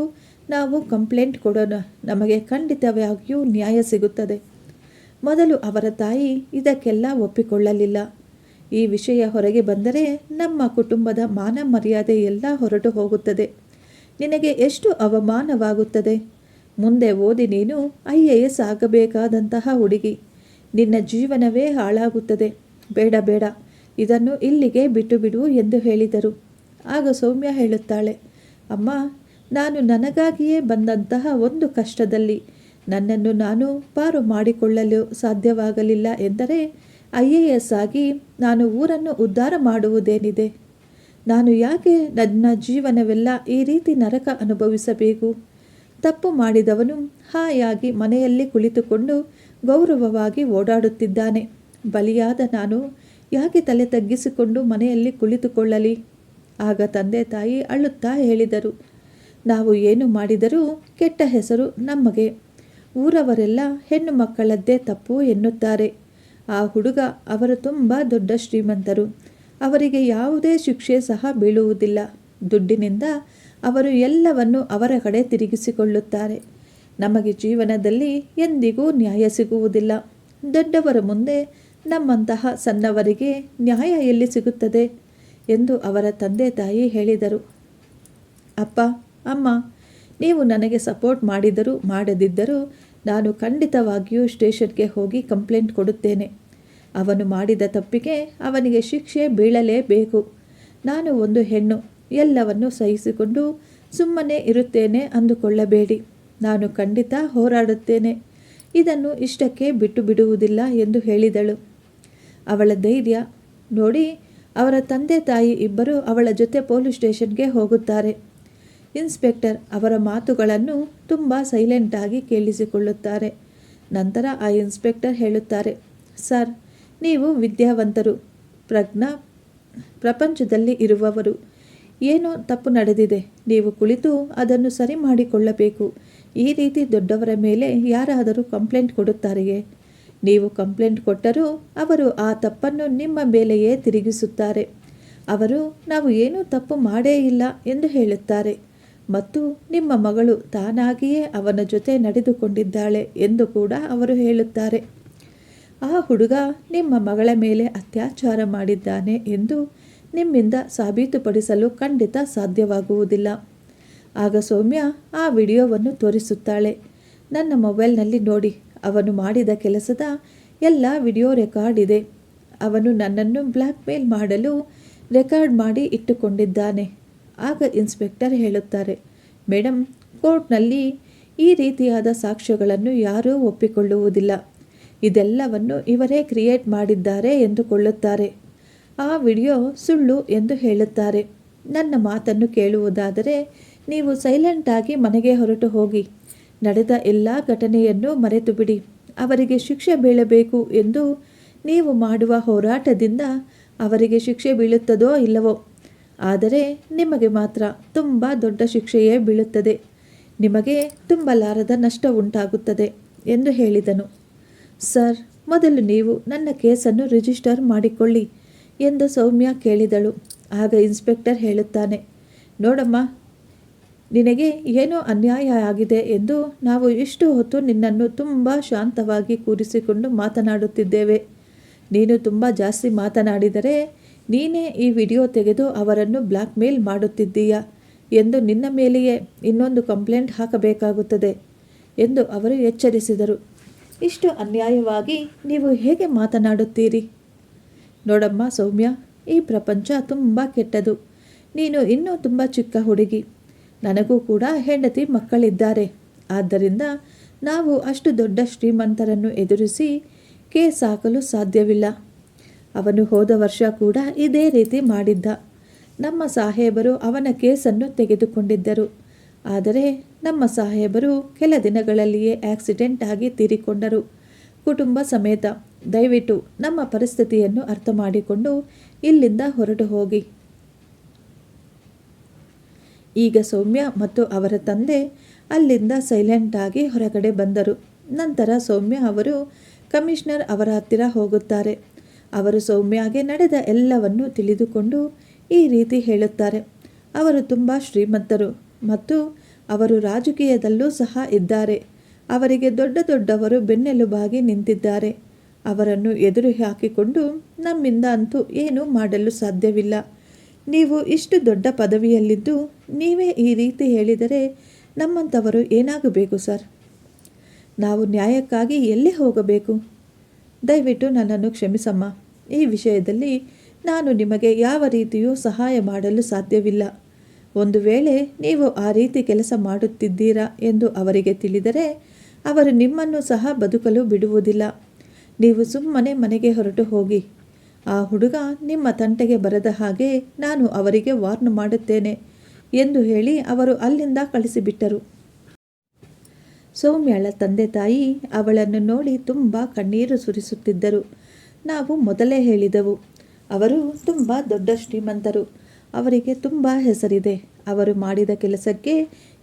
ನಾವು ಕಂಪ್ಲೇಂಟ್ ಕೊಡೋಣ. ನಮಗೆ ಖಂಡಿತವಾಗಿಯೂ ನ್ಯಾಯ ಸಿಗುತ್ತದೆ. ಮೊದಲು ಅವರ ತಾಯಿ ಇದಕ್ಕೆಲ್ಲ ಒಪ್ಪಿಕೊಳ್ಳಲಿಲ್ಲ. ಈ ವಿಷಯ ಹೊರಗೆ ಬಂದರೆ ನಮ್ಮ ಕುಟುಂಬದ ಮಾನ ಮರ್ಯಾದೆ ಎಲ್ಲ ಹೊರಟು ಹೋಗುತ್ತದೆ. ನಿನಗೆ ಎಷ್ಟು ಅವಮಾನವಾಗುತ್ತದೆ? ಮುಂದೆ ಓದಿ ನೀನು ಐ ಎ ಎಸ್ ಆಗಬೇಕಾದಂತಹ ಹುಡುಗಿ. ನಿನ್ನ ಜೀವನವೇ ಹಾಳಾಗುತ್ತದೆ. ಬೇಡ ಬೇಡ. ಇದನ್ನು ಇಲ್ಲಿಗೆ ಬಿಟ್ಟು ಬಿಡು ಎಂದು ಹೇಳಿದರು. ಆಗ ಸೌಮ್ಯ ಹೇಳುತ್ತಾಳೆ, ಅಮ್ಮ, ನಾನು ನನಗಾಗಿಯೇ ಬಂದಂತಹ ಒಂದು ಕಷ್ಟದಲ್ಲಿ ನನ್ನನ್ನು ನಾನು ಪಾರು ಮಾಡಿಕೊಳ್ಳಲು ಸಾಧ್ಯವಾಗಲಿಲ್ಲ ಎಂದರೆ ಐ ಎ ಎಸ್ ಆಗಿ ನಾನು ಊರನ್ನು ಉದ್ಧಾರ ಮಾಡುವುದೇನಿದೆ? ನಾನು ಯಾಕೆ ನನ್ನ ಜೀವನವೆಲ್ಲ ಈ ರೀತಿ ನರಕ ಅನುಭವಿಸಬೇಕು? ತಪ್ಪು ಮಾಡಿದವನು ಹಾಯಾಗಿ ಮನೆಯಲ್ಲಿ ಕುಳಿತುಕೊಂಡು ಗೌರವವಾಗಿ ಓಡಾಡುತ್ತಿದ್ದಾನೆ. ಬಲಿಯಾದ ನಾನು ಯಾಕೆ ತಲೆ ತಗ್ಗಿಸಿಕೊಂಡು ಮನೆಯಲ್ಲಿ ಕುಳಿತುಕೊಳ್ಳಲಿ? ಆಗ ತಂದೆ ತಾಯಿ ಅಳುತ್ತಾ ಹೇಳಿದರು. ನಾವು ಏನು ಮಾಡಿದರೂ ಕೆಟ್ಟ ಹೆಸರು ನಮಗೆ. ಊರವರೆಲ್ಲ ಹೆಣ್ಣು ಮಕ್ಕಳದ್ದೇ ತಪ್ಪು ಎನ್ನುತ್ತಾರೆ. ಆ ಹುಡುಗ ಅವರು ತುಂಬ ದೊಡ್ಡ ಶ್ರೀಮಂತರು. ಅವರಿಗೆ ಯಾವುದೇ ಶಿಕ್ಷೆ ಸಹ ಬೀಳುವುದಿಲ್ಲ. ದುಡ್ಡಿನಿಂದ ಅವರು ಎಲ್ಲವನ್ನು ಅವರ ಕಡೆ ತಿರುಗಿಸಿಕೊಳ್ಳುತ್ತಾರೆ. ನಮಗೆ ಜೀವನದಲ್ಲಿ ಎಂದಿಗೂ ನ್ಯಾಯ ಸಿಗುವುದಿಲ್ಲ. ದೊಡ್ಡವರ ಮುಂದೆ ನಮ್ಮಂತಹ ಸಣ್ಣವರಿಗೆ ನ್ಯಾಯ ಎಲ್ಲಿ ಸಿಗುತ್ತದೆ? ಎಂದು ಅವರ ತಂದೆ ತಾಯಿ ಹೇಳಿದರು. ಅಪ್ಪ, ಅಮ್ಮ, ನೀವು ನನಗೆ ಸಪೋರ್ಟ್ ಮಾಡಿದರೂ ಮಾಡದಿದ್ದರೂ ನಾನು ಖಂಡಿತವಾಗಿಯೂ ಸ್ಟೇಷನ್ಗೆ ಹೋಗಿ ಕಂಪ್ಲೇಂಟ್ ಕೊಡುತ್ತೇನೆ. ಅವನು ಮಾಡಿದ ತಪ್ಪಿಗೆ ಅವನಿಗೆ ಶಿಕ್ಷೆ ಬೀಳಲೇಬೇಕು. ನಾನು ಒಂದು ಹೆಣ್ಣು, ಎಲ್ಲವನ್ನು ಸಹಿಸಿಕೊಂಡು ಸುಮ್ಮನೆ ಇರುತ್ತೇನೆ ಅಂದುಕೊಳ್ಳಬೇಡಿ. ನಾನು ಖಂಡಿತ ಹೋರಾಡುತ್ತೇನೆ. ಇದನ್ನು ಇಷ್ಟಕ್ಕೆ ಬಿಟ್ಟು ಬಿಡುವುದಿಲ್ಲ ಎಂದು ಹೇಳಿದಳು. ಅವಳ ಧೈರ್ಯ, ನೋಡಿ, ಅವರ ತಂದೆ ತಾಯಿ ಇಬ್ಬರು ಅವಳ ಜೊತೆ ಪೊಲೀಸ್ ಸ್ಟೇಷನ್ಗೆ ಹೋಗುತ್ತಾರೆ. ಇನ್ಸ್ಪೆಕ್ಟರ್ ಅವರ ಮಾತುಗಳನ್ನು ತುಂಬ ಸೈಲೆಂಟಾಗಿ ಕೇಳಿಸಿಕೊಳ್ಳುತ್ತಾರೆ. ನಂತರ ಆ ಇನ್ಸ್ಪೆಕ್ಟರ್ ಹೇಳುತ್ತಾರೆ, ಸರ್ ನೀವು ವಿದ್ಯಾವಂತರು, ಪ್ರಜ್ಞಾ, ಪ್ರಪಂಚದಲ್ಲಿ ಇರುವವರು. ಏನೋ ತಪ್ಪು ನಡೆದಿದೆ. ನೀವು ಕುಳಿತು ಅದನ್ನು ಸರಿ ಮಾಡಿಕೊಳ್ಳಬೇಕು. ಈ ರೀತಿ ದೊಡ್ಡವರ ಮೇಲೆ ಯಾರಾದರೂ ಕಂಪ್ಲೇಂಟ್ ಕೊಡುತ್ತಾರೆಯೇ? ನೀವು ಕಂಪ್ಲೇಂಟ್ ಕೊಟ್ಟರೂ ಅವರು ಆ ತಪ್ಪನ್ನು ನಿಮ್ಮ ಮೇಲೆಯೇ ತಿರುಗಿಸುತ್ತಾರೆ. ಅವರು, ನಾವು ಏನೂ ತಪ್ಪು ಮಾಡೇ ಇಲ್ಲ ಎಂದು ಹೇಳುತ್ತಾರೆ. ಮತ್ತು ನಿಮ್ಮ ಮಗಳು ತಾನಾಗಿಯೇ ಅವನ ಜೊತೆ ನಡೆದುಕೊಂಡಿದ್ದಾಳೆ ಎಂದು ಕೂಡ ಅವರು ಹೇಳುತ್ತಾರೆ. ಆ ಹುಡುಗ ನಿಮ್ಮ ಮಗಳ ಮೇಲೆ ಅತ್ಯಾಚಾರ ಮಾಡಿದ್ದಾನೆ ಎಂದು ನಿಮ್ಮಿಂದ ಸಾಬೀತುಪಡಿಸಲು ಖಂಡಿತ ಸಾಧ್ಯವಾಗುವುದಿಲ್ಲ. ಆಗ ಸೌಮ್ಯ ಆ ವಿಡಿಯೋವನ್ನು ತೋರಿಸುತ್ತಾಳೆ. ನನ್ನ ಮೊಬೈಲ್ನಲ್ಲಿ ನೋಡಿ, ಅವನು ಮಾಡಿದ ಕೆಲಸದ ಎಲ್ಲ ವಿಡಿಯೋ ರೆಕಾರ್ಡ್ ಇದೆ. ಅವನು ನನ್ನನ್ನು ಬ್ಲ್ಯಾಕ್ ಮೇಲ್ ಮಾಡಲು ರೆಕಾರ್ಡ್ ಮಾಡಿ ಇಟ್ಟುಕೊಂಡಿದ್ದಾನೆ, ಆಗ ಇನ್ಸ್ಪೆಕ್ಟರ್ ಹೇಳುತ್ತಾರೆ. ಮೇಡಮ್ ಕೋರ್ಟ್ನಲ್ಲಿ ಈ ರೀತಿಯಾದ ಸಾಕ್ಷ್ಯಗಳನ್ನು ಯಾರೂ ಒಪ್ಪಿಕೊಳ್ಳುವುದಿಲ್ಲ. ಇದೆಲ್ಲವನ್ನು ಇವರೇ ಕ್ರಿಯೇಟ್ ಮಾಡಿದ್ದಾರೆ ಎಂದುಕೊಳ್ಳುತ್ತಾರೆ. ಆ ವಿಡಿಯೋ ಸುಳ್ಳು ಎಂದು ಹೇಳುತ್ತಾರೆ. ನನ್ನ ಮಾತನ್ನು ಕೇಳುವುದಾದರೆ ನೀವು ಸೈಲೆಂಟಾಗಿ ಮನೆಗೆ ಹೊರಟು ಹೋಗಿ. ನಡೆದ ಎಲ್ಲ ಘಟನೆಯನ್ನು ಮರೆತು ಬಿಡಿ ಅವರಿಗೆ ಶಿಕ್ಷೆ ಬೀಳಬೇಕು ಎಂದು ನೀವು ಮಾಡುವ ಹೋರಾಟದಿಂದ ಅವರಿಗೆ ಶಿಕ್ಷೆ ಬೀಳುತ್ತದೋ ಇಲ್ಲವೋ? ಆದರೆ ನಿಮಗೆ ಮಾತ್ರ ತುಂಬ ದೊಡ್ಡ ಶಿಕ್ಷೆಯೇ ಬೀಳುತ್ತದೆ. ನಿಮಗೆ ತುಂಬಲಾರದ ನಷ್ಟ ಉಂಟಾಗುತ್ತದೆ ಎಂದು ಹೇಳಿದನು. ಸರ್, ಮೊದಲು ನೀವು ನನ್ನ ಕೇಸನ್ನು ರಿಜಿಸ್ಟರ್ ಮಾಡಿಕೊಳ್ಳಿ ಎಂದು ಸೌಮ್ಯ ಕೇಳಿದಳು. ಆಗ ಇನ್ಸ್ಪೆಕ್ಟರ್ ಹೇಳುತ್ತಾನೆ, ನೋಡಮ್ಮ, ನಿನಗೆ ಏನೋ ಅನ್ಯಾಯ ಆಗಿದೆ ಎಂದು ನಾವು ಇಷ್ಟು ಹೊತ್ತು ನಿನ್ನನ್ನು ತುಂಬ ಶಾಂತವಾಗಿ ಕೂರಿಸಿಕೊಂಡು ಮಾತನಾಡುತ್ತಿದ್ದೇವೆ. ನೀನು ತುಂಬ ಜಾಸ್ತಿ ಮಾತನಾಡಿದರೆ ನೀನೇ ಈ ವಿಡಿಯೋ ತೆಗೆದು ಅವರನ್ನು ಬ್ಲ್ಯಾಕ್ ಮೇಲ್ ಮಾಡುತ್ತಿದ್ದೀಯಾ ಎಂದು ನಿನ್ನ ಮೇಲೆಯೇ ಇನ್ನೊಂದು ಕಂಪ್ಲೇಂಟ್ ಹಾಕಬೇಕಾಗುತ್ತದೆ ಎಂದು ಅವರು ಎಚ್ಚರಿಸಿದರು. ಇಷ್ಟು ಅನ್ಯಾಯವಾಗಿ ನೀವು ಹೇಗೆ ಮಾತನಾಡುತ್ತೀರಿ? ನೋಡಮ್ಮ ಸೌಮ್ಯ, ಈ ಪ್ರಪಂಚ ತುಂಬ ಕೆಟ್ಟದು. ನೀನು ಇನ್ನೂ ತುಂಬ ಚಿಕ್ಕ ಹುಡುಗಿ. ನನಗೂ ಕೂಡ ಹೆಂಡತಿ ಮಕ್ಕಳಿದ್ದಾರೆ. ಆದ್ದರಿಂದ ನಾವು ಅಷ್ಟು ದೊಡ್ಡ ಶ್ರೀಮಂತರನ್ನು ಎದುರಿಸಿ ಕೇಸ್ ಹಾಕಲು ಸಾಧ್ಯವಿಲ್ಲ. ಅವನು ಹೋದ ವರ್ಷ ಕೂಡ ಇದೇ ರೀತಿ ಮಾಡಿದ್ದ. ನಮ್ಮ ಸಾಹೇಬರು ಅವನ ಕೇಸನ್ನು ತೆಗೆದುಕೊಂಡಿದ್ದರು. ಆದರೆ ನಮ್ಮ ಸಾಹೇಬರು ಕೆಲ ದಿನಗಳಲ್ಲಿಯೇ ಆಕ್ಸಿಡೆಂಟ್ ಆಗಿ ತೀರಿಕೊಂಡರು. ಕುಟುಂಬ ಸಮೇತ ದಯವಿಟ್ಟು ನಮ್ಮ ಪರಿಸ್ಥಿತಿಯನ್ನು ಅರ್ಥ ಮಾಡಿಕೊಂಡು ಇಲ್ಲಿಂದ ಹೊರಟು ಹೋಗಿ. ಈಗ ಸೌಮ್ಯ ಮತ್ತು ಅವರ ತಂದೆ ಅಲ್ಲಿಂದ ಸೈಲೆಂಟ್ ಆಗಿ ಹೊರಗಡೆ ಬಂದರು. ನಂತರ ಸೌಮ್ಯ ಅವರು ಕಮಿಷನರ್ ಅವರ ಹತ್ತಿರ ಹೋಗುತ್ತಾರೆ. ಅವರು ಸೌಮ್ಯಾಗೆ ನಡೆದ ಎಲ್ಲವನ್ನು ತಿಳಿದುಕೊಂಡು ಈ ರೀತಿ ಹೇಳುತ್ತಾರೆ. ಅವರು ತುಂಬ ಶ್ರೀಮಂತರು ಮತ್ತು ಅವರು ರಾಜಕೀಯದಲ್ಲೂ ಸಹ ಇದ್ದಾರೆ. ಅವರಿಗೆ ದೊಡ್ಡ ದೊಡ್ಡವರು ಬೆನ್ನೆಲುಬಾಗಿ ನಿಂತಿದ್ದಾರೆ. ಅವರನ್ನು ಎದುರು ಹಾಕಿಕೊಂಡು ನಮ್ಮಿಂದ ಅಂತೂ ಏನೂ ಮಾಡಲು ಸಾಧ್ಯವಿಲ್ಲ. ನೀವು ಇಷ್ಟು ದೊಡ್ಡ ಪದವಿಯಲ್ಲಿದ್ದು ನೀವೇ ಈ ರೀತಿ ಹೇಳಿದರೆ ನಮ್ಮಂಥವರು ಏನಾಗಬೇಕು ಸರ್? ನಾವು ನ್ಯಾಯಕ್ಕಾಗಿ ಎಲ್ಲಿ ಹೋಗಬೇಕು? ದಯವಿಟ್ಟು ನನ್ನನ್ನು ಕ್ಷಮಿಸಮ್ಮ. ಈ ವಿಷಯದಲ್ಲಿ ನಾನು ನಿಮಗೆ ಯಾವ ರೀತಿಯೂ ಸಹಾಯ ಮಾಡಲು ಸಾಧ್ಯವಿಲ್ಲ. ಒಂದು ವೇಳೆ ನೀವು ಆ ರೀತಿ ಕೆಲಸ ಮಾಡುತ್ತಿದ್ದೀರಾ ಎಂದು ಅವರಿಗೆ ತಿಳಿದರೆ ಅವರು ನಿಮ್ಮನ್ನು ಸಹ ಬದುಕಲು ಬಿಡುವುದಿಲ್ಲ. ನೀವು ಸುಮ್ಮನೆ ಮನೆಗೆ ಹೊರಟು ಹೋಗಿ. ಆ ಹುಡುಗ ನಿಮ್ಮ ತಂಟೆಗೆ ಬರದ ಹಾಗೆ ನಾನು ಅವರಿಗೆ ವಾರ್ನ್ ಮಾಡುತ್ತೇನೆ ಎಂದು ಹೇಳಿ ಅವರು ಅಲ್ಲಿಂದ ಕಳಿಸಿಬಿಟ್ಟರು. ಸೌಮ್ಯಳ ತಂದೆ ತಾಯಿ ಅವಳನ್ನು ನೋಡಿ ತುಂಬ ಕಣ್ಣೀರು ಸುರಿಸುತ್ತಿದ್ದರು. ನಾವು ಮೊದಲೇ ಹೇಳಿದೆವು. ಅವರು ತುಂಬ ದೊಡ್ಡ ಶ್ರೀಮಂತರು. ಅವರಿಗೆ ತುಂಬ ಹೆಸರಿದೆ. ಅವರು ಮಾಡಿದ ಕೆಲಸಕ್ಕೆ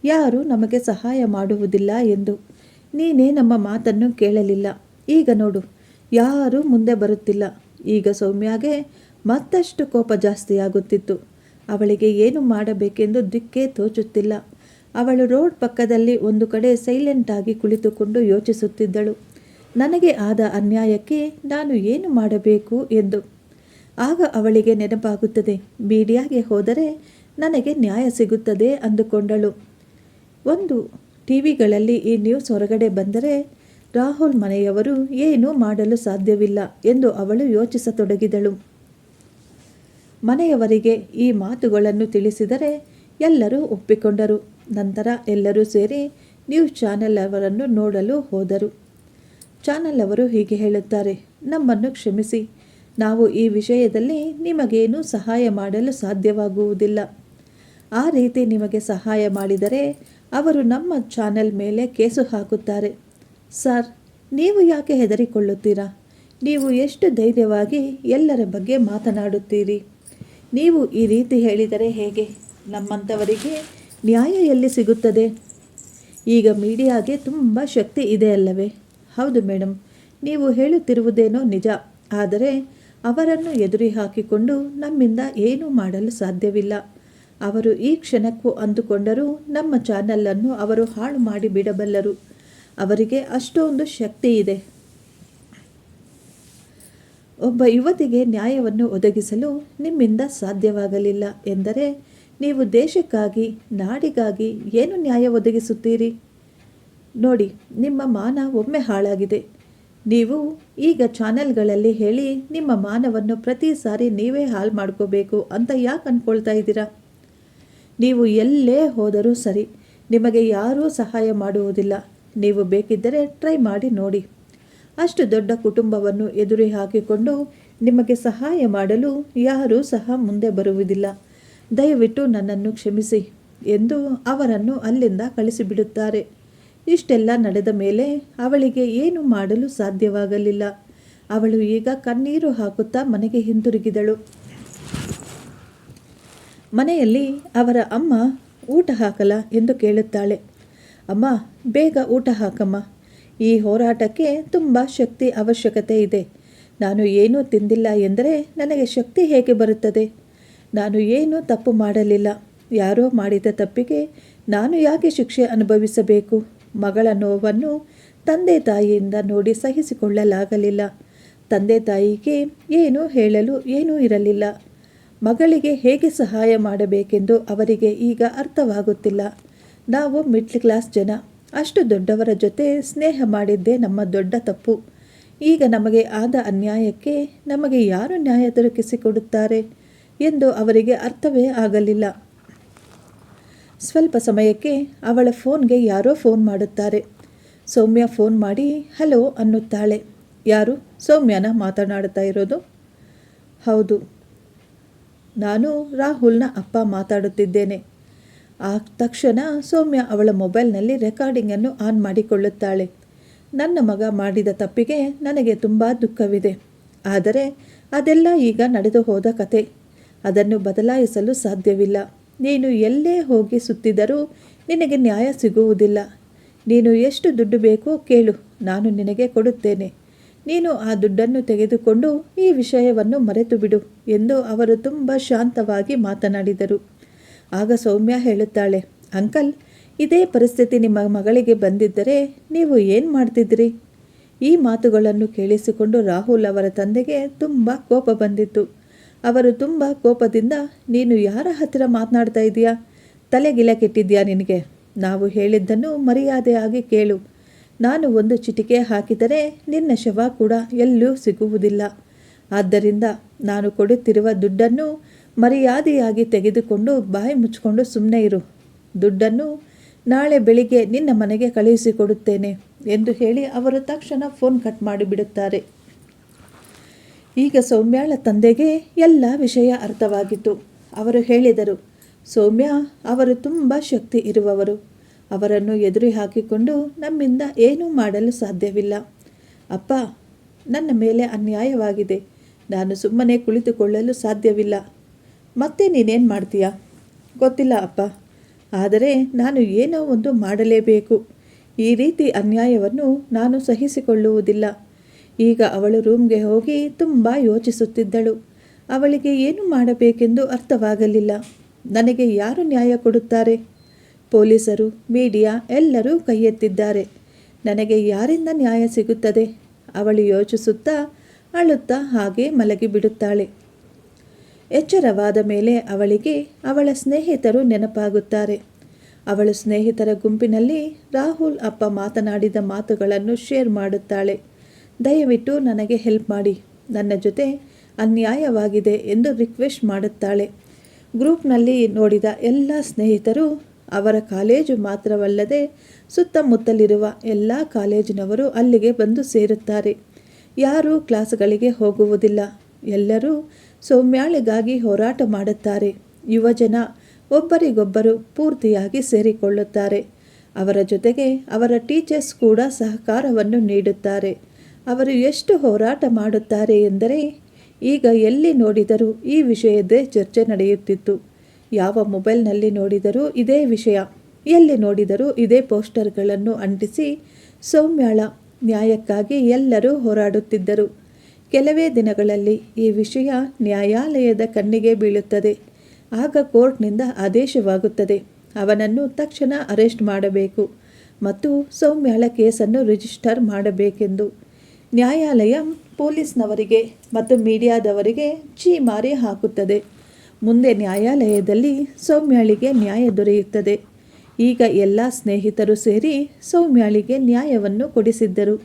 ಯಾರು ನಮಗೆ ಸಹಾಯ ಮಾಡುವುದಿಲ್ಲ ಎಂದು. ನೀನೇ ನಮ್ಮ ಮಾತನ್ನು ಕೇಳಲಿಲ್ಲ. ಈಗ ನೋಡು, ಯಾರೂ ಮುಂದೆ ಬರುತ್ತಿಲ್ಲ. ಈಗ ಸೌಮ್ಯಾಗೆ ಮತ್ತಷ್ಟು ಕೋಪ ಜಾಸ್ತಿಯಾಗುತ್ತಿತ್ತು. ಅವಳಿಗೆ ಏನು ಮಾಡಬೇಕೆಂದು ದಿಕ್ಕೇ ತೋಚುತ್ತಿಲ್ಲ. ಅವಳು ರೋಡ್ ಪಕ್ಕದಲ್ಲಿ ಒಂದು ಕಡೆ ಸೈಲೆಂಟಾಗಿ ಕುಳಿತುಕೊಂಡು ಯೋಚಿಸುತ್ತಿದ್ದಳು. ನನಗೆ ಆದ ಅನ್ಯಾಯಕ್ಕೆ ನಾನು ಏನು ಮಾಡಬೇಕು ಎಂದು. ಆಗ ಅವಳಿಗೆ ನೆನಪಾಗುತ್ತದೆ. ಮೀಡಿಯಾಗೆ ಹೋದರೆ ನನಗೆ ನ್ಯಾಯ ಸಿಗುತ್ತದೆ ಅಂದುಕೊಂಡಳು. ಒಂದು ಟಿ ವಿಗಳಲ್ಲಿ ಈ ನ್ಯೂಸ್ ಹೊರಗಡೆ ಬಂದರೆ ರಾಹುಲ್ ಮನೆಯವರು ಏನೂ ಮಾಡಲು ಸಾಧ್ಯವಿಲ್ಲ ಎಂದು ಅವಳು ಯೋಚಿಸತೊಡಗಿದಳು. ಮನೆಯವರಿಗೆ ಈ ಮಾತುಗಳನ್ನು ತಿಳಿಸಿದರೆ ಎಲ್ಲರೂ ಒಪ್ಪಿಕೊಂಡರು. ನಂತರ ಎಲ್ಲರೂ ಸೇರಿ ನ್ಯೂಸ್ ಚಾನೆಲ್ ಅವರನ್ನು ನೋಡಲು ಹೋದರು. ಚಾನೆಲ್ ಅವರು ಹೀಗೆ ಹೇಳುತ್ತಾರೆ, ನಮ್ಮನ್ನು ಕ್ಷಮಿಸಿ ನಾವು ಈ ವಿಷಯದಲ್ಲಿ ನಿಮಗೇನೂ ಸಹಾಯ ಮಾಡಲು ಸಾಧ್ಯವಾಗುವುದಿಲ್ಲ. ಆ ರೀತಿ ನಿಮಗೆ ಸಹಾಯ ಮಾಡಿದರೆ ಅವರು ನಮ್ಮ ಚಾನೆಲ್ ಮೇಲೆ ಕೇಸು ಹಾಕುತ್ತಾರೆ. ಸರ್, ನೀವು ಯಾಕೆ ಹೆದರಿಕೊಳ್ಳುತ್ತೀರಾ? ನೀವು ಎಷ್ಟು ಧೈರ್ಯವಾಗಿ ಎಲ್ಲರ ಬಗ್ಗೆ ಮಾತನಾಡುತ್ತೀರಿ? ನೀವು ಈ ರೀತಿ ಹೇಳಿದರೆ ಹೇಗೆ? ನಮ್ಮಂಥವರಿಗೆ ನ್ಯಾಯ ಎಲ್ಲಿ ಸಿಗುತ್ತದೆ? ಈಗ ಮೀಡಿಯಾಗೆ ತುಂಬ ಶಕ್ತಿ ಇದೆ ಅಲ್ಲವೇ? ಹೌದು ಮೇಡಮ್ ನೀವು ಹೇಳುತ್ತಿರುವುದೇನೋ ನಿಜ. ಆದರೆ ಅವರನ್ನು ಎದುರಿ ಹಾಕಿಕೊಂಡು ನಮ್ಮಿಂದ ಏನೂ ಮಾಡಲು ಸಾಧ್ಯವಿಲ್ಲ. ಅವರು ಈ ಕ್ಷಣಕ್ಕೂ ಅಂದುಕೊಂಡರೂ ನಮ್ಮ ಚಾನಲನ್ನು ಅವರು ಹಾಳು ಮಾಡಿ ಬಿಡಬಲ್ಲರು. ಅವರಿಗೆ ಅಷ್ಟೊಂದು ಶಕ್ತಿ ಇದೆ. ಒಬ್ಬ ಯುವತಿಗೆ ನ್ಯಾಯವನ್ನು ಒದಗಿಸಲು ನಿಮ್ಮಿಂದ ಸಾಧ್ಯವಾಗಲಿಲ್ಲ ಎಂದರೆ ನೀವು ದೇಶಕ್ಕಾಗಿ, ನಾಡಿಗಾಗಿ ಏನು ನ್ಯಾಯ ಒದಗಿಸುತ್ತೀರಿ? ನೋಡಿ, ನಿಮ್ಮ ಮಾನ ಒಮ್ಮೆ ಹಾಳಾಗಿದೆ. ನೀವು ಈಗ ಚಾನೆಲ್ಗಳಲ್ಲಿ ಹೇಳಿ ನಿಮ್ಮ ಮಾನವನ್ನು ಪ್ರತಿ ಸಾರಿ ನೀವೇ ಹಾಳು ಮಾಡ್ಕೋಬೇಕು ಅಂತ ಯಾಕೆ ಅಂದ್ಕೊಳ್ತಾ ಇದ್ದೀರಾ? ನೀವು ಎಲ್ಲೇ ಹೋದರೂ ಸರಿ, ನಿಮಗೆ ಯಾರೂ ಸಹಾಯ ಮಾಡುವುದಿಲ್ಲ. ನೀವು ಬೇಕಿದ್ದರೆ ಟ್ರೈ ಮಾಡಿ ನೋಡಿ. ಅಷ್ಟು ದೊಡ್ಡ ಕುಟುಂಬವನ್ನು ಎದುರಿ ಹಾಕಿಕೊಂಡು ನಿಮಗೆ ಸಹಾಯ ಮಾಡಲು ಯಾರೂ ಸಹ ಮುಂದೆ ಬರುವುದಿಲ್ಲ. ದಯವಿಟ್ಟು ನನ್ನನ್ನು ಕ್ಷಮಿಸಿ ಎಂದು ಅವರನ್ನು ಅಲ್ಲಿಂದ ಕಳಿಸಿಬಿಡುತ್ತಾರೆ. ಇಷ್ಟೆಲ್ಲ ನಡೆದ ಮೇಲೆ ಅವಳಿಗೆ ಏನು ಮಾಡಲು ಸಾಧ್ಯವಾಗಲಿಲ್ಲ. ಅವಳು ಈಗ ಕಣ್ಣೀರು ಹಾಕುತ್ತಾ ಮನೆಗೆ ಹಿಂದಿರುಗಿದಳು ಮನೆಯಲ್ಲಿ ಅವರ ಅಮ್ಮ ಊಟ ಹಾಕಲ ಎಂದು ಕೇಳುತ್ತಾಳೆ. ಅಮ್ಮ, ಬೇಗ ಊಟ ಹಾಕಮ್ಮ. ಈ ಹೋರಾಟಕ್ಕೆ ತುಂಬ ಶಕ್ತಿ ಅವಶ್ಯಕತೆ ಇದೆ. ನಾನು ಏನೂ ತಿಂದಿಲ್ಲ ಎಂದರೆ ನನಗೆ ಶಕ್ತಿ ಹೇಗೆ ಬರುತ್ತದೆ? ನಾನು ಏನೂ ತಪ್ಪು ಮಾಡಲಿಲ್ಲ. ಯಾರೋ ಮಾಡಿದ ತಪ್ಪಿಗೆ ನಾನು ಯಾಕೆ ಶಿಕ್ಷೆ ಅನುಭವಿಸಬೇಕು? ಮಗಳ ನೋವನ್ನು ತಂದೆ ತಾಯಿಯಿಂದ ನೋಡಿ ಸಹಿಸಿಕೊಳ್ಳಲಾಗಲಿಲ್ಲ. ತಂದೆ ತಾಯಿಗೆ ಏನು ಹೇಳಲು ಏನೂ ಇರಲಿಲ್ಲ. ಮಗಳಿಗೆ ಹೇಗೆ ಸಹಾಯ ಮಾಡಬೇಕೆಂದು ಅವರಿಗೆ ಈಗ ಅರ್ಥವಾಗುತ್ತಿಲ್ಲ. ನಾವು ಮಿಡ್ಲ್ ಕ್ಲಾಸ್ ಜನ. ಅಷ್ಟು ದೊಡ್ಡವರ ಜೊತೆ ಸ್ನೇಹ ಮಾಡಿದ್ದೇ ನಮ್ಮ ದೊಡ್ಡ ತಪ್ಪು. ಈಗ ನಮಗೆ ಆದ ಅನ್ಯಾಯಕ್ಕೆ ನಮಗೆ ಯಾರು ನ್ಯಾಯ ದೊರಕಿಸಿಕೊಡುತ್ತಾರೆ? ಎಂದು ಅವರಿಗೆ ಅರ್ಥವೇ ಆಗಲಿಲ್ಲ. ಸ್ವಲ್ಪ ಸಮಯಕ್ಕೆ ಅವಳ ಫೋನ್ಗೆ ಯಾರೋ ಫೋನ್ ಮಾಡುತ್ತಾರೆ. ಸೌಮ್ಯ ಫೋನ್ ಮಾಡಿ, ಹಲೋ ಅನ್ನುತ್ತಾಳೆ. ಯಾರು? ಸೌಮ್ಯನ ಮಾತನಾಡುತ್ತಾ ಇರೋದು? ಹೌದು. ನಾನು ರಾಹುಲ್ನ ಅಪ್ಪ ಮಾತಾಡುತ್ತಿದ್ದೇನೆ. ಆ ತಕ್ಷಣ ಸೌಮ್ಯ ಅವಳ ಮೊಬೈಲ್ನಲ್ಲಿ ರೆಕಾರ್ಡಿಂಗನ್ನು ಆನ್ ಮಾಡಿಕೊಳ್ಳುತ್ತಾಳೆ. ನನ್ನ ಮಗ ಮಾಡಿದ ತಪ್ಪಿಗೆ ನನಗೆ ತುಂಬ ದುಃಖವಿದೆ. ಆದರೆ ಅದೆಲ್ಲ ಈಗ ನಡೆದು ಹೋದ ಕತೆ. ಅದನ್ನು ಬದಲಾಯಿಸಲು ಸಾಧ್ಯವಿಲ್ಲ. ನೀನು ಎಲ್ಲೇ ಹೋಗಿ ಸುತ್ತಿದರೂ ನಿನಗೆ ನ್ಯಾಯ ಸಿಗುವುದಿಲ್ಲ. ನೀನು ಎಷ್ಟು ದುಡ್ಡು ಬೇಕೋ ಕೇಳು, ನಾನು ನಿನಗೆ ಕೊಡುತ್ತೇನೆ. ನೀನು ಆ ದುಡ್ಡನ್ನು ತೆಗೆದುಕೊಂಡು ಈ ವಿಷಯವನ್ನು ಮರೆತು ಬಿಡು ಎಂದು ಅವರು ತುಂಬ ಶಾಂತವಾಗಿ ಮಾತನಾಡಿದರು. ಆಗ ಸೌಮ್ಯ ಹೇಳುತ್ತಾಳೆ, ಅಂಕಲ್, ಇದೇ ಪರಿಸ್ಥಿತಿ ನಿಮ್ಮ ಮಗಳಿಗೆ ಬಂದಿದ್ದರೆ ನೀವು ಏನು ಮಾಡ್ತಿದ್ರಿ? ಈ ಮಾತುಗಳನ್ನು ಕೇಳಿಸಿಕೊಂಡು ರಾಹುಲ್ ಅವರ ತಂದೆಗೆ ತುಂಬ ಕೋಪ ಬಂದಿತ್ತು. ಅವರು ತುಂಬ ಕೋಪದಿಂದ, ನೀನು ಯಾರ ಹತ್ತಿರ ಮಾತನಾಡ್ತಾ ಇದೀಯಾ? ತಲೆಗಿಲ ಕೆಟ್ಟಿದ್ಯಾ ನಿನಗೆ? ನಾವು ಹೇಳಿದ್ದನ್ನು ಮರ್ಯಾದೆಯಾಗಿ ಕೇಳು. ನಾನು ಒಂದು ಚಿಟಿಕೆ ಹಾಕಿದರೆ ನಿನ್ನ ಶವ ಕೂಡ ಎಲ್ಲೂ ಸಿಗುವುದಿಲ್ಲ. ಆದ್ದರಿಂದ ನಾನು ಕೊಡುತ್ತಿರುವ ದುಡ್ಡನ್ನು ಮರ್ಯಾದೆಯಾಗಿ ತೆಗೆದುಕೊಂಡು ಬಾಯಿ ಮುಚ್ಚಿಕೊಂಡು ಸುಮ್ಮನೆ ಇರು. ದುಡ್ಡನ್ನು ನಾಳೆ ಬೆಳಿಗ್ಗೆ ನಿನ್ನ ಮನೆಗೆ ಕಳುಹಿಸಿಕೊಡುತ್ತೇನೆ ಎಂದು ಹೇಳಿ ಅವರು ತಕ್ಷಣ ಫೋನ್ ಕಟ್ ಮಾಡಿಬಿಡುತ್ತಾರೆ. ಈಗ ಸೌಮ್ಯಾಳ ತಂದೆಗೆ ಎಲ್ಲ ವಿಷಯ ಅರ್ಥವಾಗಿತ್ತು. ಅವರು ಹೇಳಿದರು, ಸೌಮ್ಯ, ಅವರು ತುಂಬ ಶಕ್ತಿ ಇರುವವರು. ಅವರನ್ನು ಎದುರಿ ಹಾಕಿಕೊಂಡು ನಮ್ಮಿಂದ ಏನೂ ಮಾಡಲು ಸಾಧ್ಯವಿಲ್ಲ. ಅಪ್ಪ, ನನ್ನ ಮೇಲೆ ಅನ್ಯಾಯವಾಗಿದೆ. ನಾನು ಸುಮ್ಮನೆ ಕುಳಿತುಕೊಳ್ಳಲು ಸಾಧ್ಯವಿಲ್ಲ. ಮತ್ತೆ ನೀನೇನು ಮಾಡ್ತೀಯ? ಗೊತ್ತಿಲ್ಲ ಅಪ್ಪ. ಆದರೆ ನಾನು ಏನೋ ಒಂದು ಮಾಡಲೇಬೇಕು. ಈ ರೀತಿ ಅನ್ಯಾಯವನ್ನು ನಾನು ಸಹಿಸಿಕೊಳ್ಳುವುದಿಲ್ಲ. ಈಗ ಅವಳು ರೂಮ್ಗೆ ಹೋಗಿ ತುಂಬ ಯೋಚಿಸುತ್ತಿದ್ದಳು. ಅವಳಿಗೆ ಏನು ಮಾಡಬೇಕೆಂದು ಅರ್ಥವಾಗಲಿಲ್ಲ. ನನಗೆ ಯಾರು ನ್ಯಾಯ ಕೊಡುತ್ತಾರೆ? ಪೊಲೀಸರು, ಮೀಡಿಯಾ ಎಲ್ಲರೂ ಕೈ ಎತ್ತಿದ್ದಾರೆ ನನಗೆ ಯಾರಿಂದ ನ್ಯಾಯ ಸಿಗುತ್ತದೆ? ಅವಳು ಯೋಚಿಸುತ್ತಾ ಅಳುತ್ತಾ ಹಾಗೆ ಮಲಗಿಬಿಡುತ್ತಾಳೆ. ಎಚ್ಚರವಾದ ಮೇಲೆ ಅವಳಿಗೆ ಅವಳ ಸ್ನೇಹಿತರು ನೆನಪಾಗುತ್ತಾರೆ. ಅವಳು ಸ್ನೇಹಿತರ ಗುಂಪಿನಲ್ಲಿ ರಾಹುಲ್ ಅಪ್ಪ ಮಾತನಾಡಿದ ಮಾತುಗಳನ್ನು ಶೇರ್ ಮಾಡುತ್ತಾಳೆ. ದಯವಿಟ್ಟು ನನಗೆ ಹೆಲ್ಪ್ ಮಾಡಿ. ನನ್ನ ಜೊತೆ ಅನ್ಯಾಯವಾಗಿದೆ ಎಂದು ರಿಕ್ವೆಸ್ಟ್ ಮಾಡುತ್ತಾಳೆ. ಗ್ರೂಪ್ನಲ್ಲಿ ನೋಡಿದ ಎಲ್ಲ ಸ್ನೇಹಿತರು, ಅವರ ಕಾಲೇಜು ಮಾತ್ರವಲ್ಲದೆ ಸುತ್ತಮುತ್ತಲಿರುವ ಎಲ್ಲ ಕಾಲೇಜಿನವರು ಅಲ್ಲಿಗೆ ಬಂದು ಸೇರುತ್ತಾರೆ. ಯಾರೂ ಕ್ಲಾಸ್ಗಳಿಗೆ ಹೋಗುವುದಿಲ್ಲ. ಎಲ್ಲರೂ ಸೌಮ್ಯಾಳಿಗಾಗಿ ಹೋರಾಟ ಮಾಡುತ್ತಾರೆ. ಯುವಜನ ಒಬ್ಬರಿಗೊಬ್ಬರು ಪೂರ್ತಿಯಾಗಿ ಸೇರಿಕೊಳ್ಳುತ್ತಾರೆ. ಅವರ ಜೊತೆಗೆ ಅವರ ಟೀಚರ್ಸ್ ಕೂಡ ಸಹಕಾರವನ್ನು ನೀಡುತ್ತಾರೆ. ಅವರು ಎಷ್ಟು ಹೋರಾಟ ಮಾಡುತ್ತಾರೆ ಎಂದರೆ, ಈಗ ಎಲ್ಲಿ ನೋಡಿದರೂ ಈ ವಿಷಯದೇ ಚರ್ಚೆ ನಡೆಯುತ್ತಿತ್ತು. ಯಾವ ಮೊಬೈಲ್ನಲ್ಲಿ ನೋಡಿದರೂ ಇದೇ ವಿಷಯ, ಎಲ್ಲಿ ನೋಡಿದರೂ ಇದೇ ಪೋಸ್ಟರ್ಗಳನ್ನು ಅಂಟಿಸಿ ಸೌಮ್ಯಾಳ ನ್ಯಾಯಕ್ಕಾಗಿ ಎಲ್ಲರೂ ಹೋರಾಡುತ್ತಿದ್ದರು. ಕೆಲವೇ ದಿನಗಳಲ್ಲಿ ಈ ವಿಷಯ ನ್ಯಾಯಾಲಯದ ಕಣ್ಣಿಗೆ ಬೀಳುತ್ತದೆ. ಆಗ ಕೋರ್ಟ್ನಿಂದ ಆದೇಶವಾಗುತ್ತದೆ. ಅವನನ್ನು ತಕ್ಷಣ ಅರೆಸ್ಟ್ ಮಾಡಬೇಕು ಮತ್ತು ಸೌಮ್ಯಾಳ ಕೇಸನ್ನು ರಿಜಿಸ್ಟರ್ ಮಾಡಬೇಕೆಂದು ನ್ಯಾಯಾಲಯ ಪೊಲೀಸ್ನವರಿಗೆ ಮತ್ತು ಮೀಡಿಯಾದವರಿಗೆ ಚೀಮಾರಿ ಹಾಕುತ್ತದೆ. ಮುಂದೆ ನ್ಯಾಯಾಲಯದಲ್ಲಿ ಸೌಮ್ಯಾಳಿಗೆ ನ್ಯಾಯ ದೊರೆಯುತ್ತದೆ. ಈಗ ಎಲ್ಲ ಸ್ನೇಹಿತರು ಸೇರಿ ಸೌಮ್ಯಾಳಿಗೆ ನ್ಯಾಯವನ್ನು ಕೊಡಿಸಿದ್ದರು.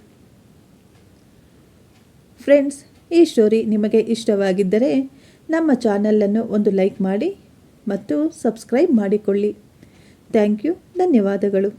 ಫ್ರೆಂಡ್ಸ್, ಈ ಸ್ಟೋರಿ ನಿಮಗೆ ಇಷ್ಟವಾಗಿದ್ದರೆ ನಮ್ಮ ಚಾನಲನ್ನು ಒಂದು ಲೈಕ್ ಮಾಡಿ ಮತ್ತು ಸಬ್ಸ್ಕ್ರೈಬ್ ಮಾಡಿಕೊಳ್ಳಿ. ಥ್ಯಾಂಕ್ ಯು, ಧನ್ಯವಾದಗಳು.